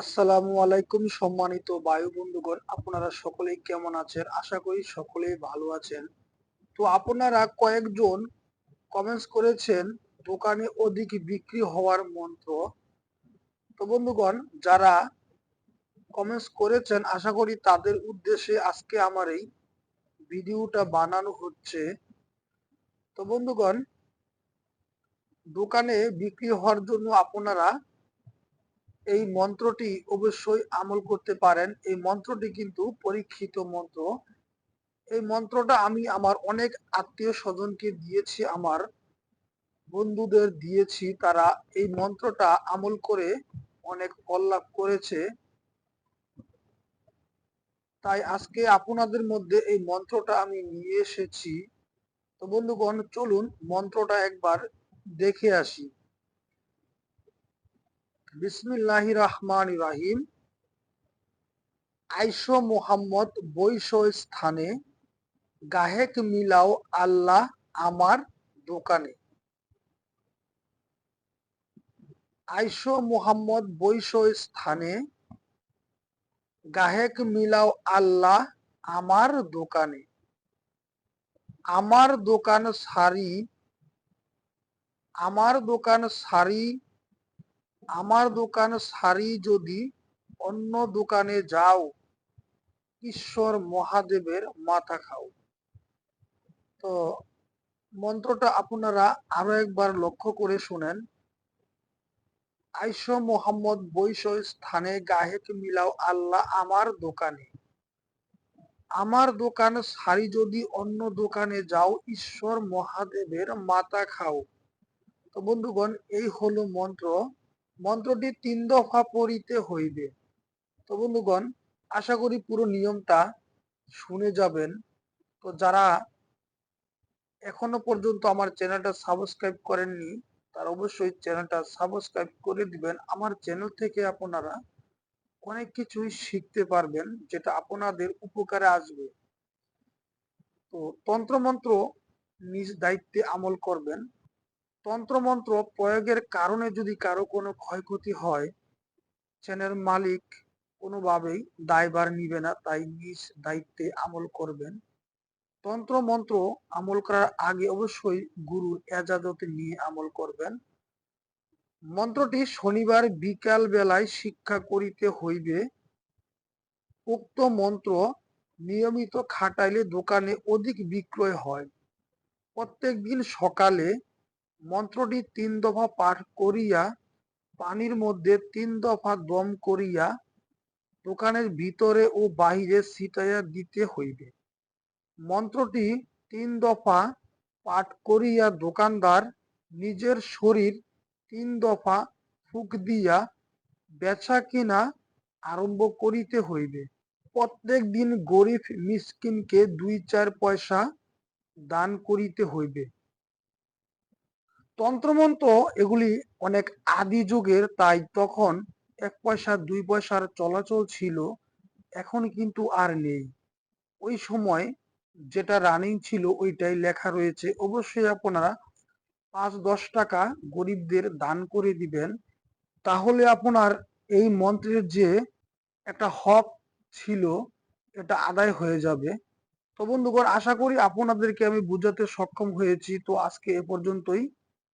আসসালামু আলাইকুম, সম্মানিত বায়ু বন্ধুগণ, আপনারা সকলেই কেমন আছেন? আশা করি সকলেই ভালো আছেন। তো আপনারা কয়েকজন কমেন্টস করেছেন, দোকানে অধিক বিক্রি হওয়ার মন্ত্র। তো বন্ধুগণ, যারা কমেন্টস করেছেন, আশা করি তাদের উদ্দেশ্যে আজকে আমার এই ভিডিওটা বানানো হচ্ছে। তো বন্ধুগণ, দোকানে বিক্রি হওয়ার জন্য আপনারা এই মন্ত্রটি অবশ্যই আমল করতে পারেন। এই মন্ত্রটি কিন্তু পরীক্ষিত মন্ত্র। এই মন্ত্রটা আমি আমার অনেক আত্মীয় স্বজনকে দিয়েছি, আমার বন্ধুদের দিয়েছি। তারা এই মন্ত্রটা আমল করে অনেক ফল লাভ করেছে। তাই আজকে আপনাদের মধ্যে এই মন্ত্রটা আমি নিয়ে এসেছি। তো বন্ধুগণ, চলুন মন্ত্রটা একবার দেখে আসি। বিসমিল্লাহ রহমান রাহিম। আইসো মোহাম্মদ বৈশ স্থানে গাহেক মিলাও আল্লাহ আমার দোকানে। আইসো মোহাম্মদ বৈশ স্থানে গাহেক মিলাও আল্লাহ আমার দোকানে। আমার দোকান সারি, আমার দোকান সারি আমার দোকান সারি যদি অন্য দোকানে যাও, ঈশ্বর মহাদেবের মাথা খাও। তো মন্ত্রটা আপনারা আরও একবার লক্ষ্য করে শুনেন। আইস মোহাম্মদ বৈশ স্থানে গাহেক মিলাও আল্লাহ আমার দোকানে। আমার দোকান সারি যদি অন্য দোকানে যাও, ঈশ্বর মহাদেবের মাথা খাও। তো বন্ধুগণ, এই হলো মন্ত্র। মন্ত্রটি তিন দফা পড়িতে হইবে। তো বন্ধুগণ, আশা করি পুরো নিয়মটা শুনে যাবেন। তো যারা এখনও পর্যন্ত আমার চ্যানেলটা সাবস্ক্রাইব করেননি, তার অবশ্যই চ্যানেলটা সাবস্ক্রাইব করে দিবেন। আমার চ্যানেল থেকে আপনারা অনেক কিছুই শিখতে পারবেন, যেটা আপনাদের উপকারে আসবে। তো তন্ত্রমন্ত্র নিজ দায়িত্বে আমল করবেন। তন্ত্রমন্ত্র প্রয়োগের কারণে যদি কারও কোনো ক্ষয়ক্ষতি হয় চ্যানেল মালিক কোনোভাবেই দায়ভার নিবে না, তাই নিজ দায়িত্বে আমল করবেন। তন্ত্র মন্ত্র আমল করার আগে অবশ্যই গুরুর এজাজতে নিয়ে আমল করবেন। মন্ত্রটি শনিবার বিকাল বেলায় শিক্ষা করিতে হইবে। উক্ত মন্ত্র নিয়মিত খাটাইলে দোকানে অধিক বিক্রয় হয়। প্রত্যেক দিন সকালে মন্ত্রটি তিন দফা পাঠ করিয়া পানির মধ্যে তিন দফা দম করিয়া দোকানের ভিতরে ও বাহিরে ছিটাইয়া দিতে হইবে। মন্ত্রটি তিন দফা পাঠ করিয়া দোকানদার নিজের শরীর তিন দফা ফুক দিয়া বেচা কিনা আরম্ভ করিতে হইবে। প্রত্যেক দিন গরিব মিসকিনকে দুই চার পয়সা দান করিতে হইবে। তন্ত্রমন্ত্র এগুলি অনেক আদি যুগের, তাই তখন এক পয়সা, দুই পয়সার চলাচল ছিল, এখন কিন্তু আর নেই। ওই সময় যেটা রানিং ছিল, ওইটাই লেখা রয়েছে। অবশ্যই আপনারা পাঁচ, দশ টাকা গরিবদের দান করে দিবেন। তাহলে আপনার এই মন্ত্রের যে একটা হক ছিল, এটা আদায় হয়ে যাবে। তো বন্ধুগণ, আশা করি আপনাদেরকে আমি বুঝাতে সক্ষম হয়েছি। তো আজকে এ পর্যন্তই।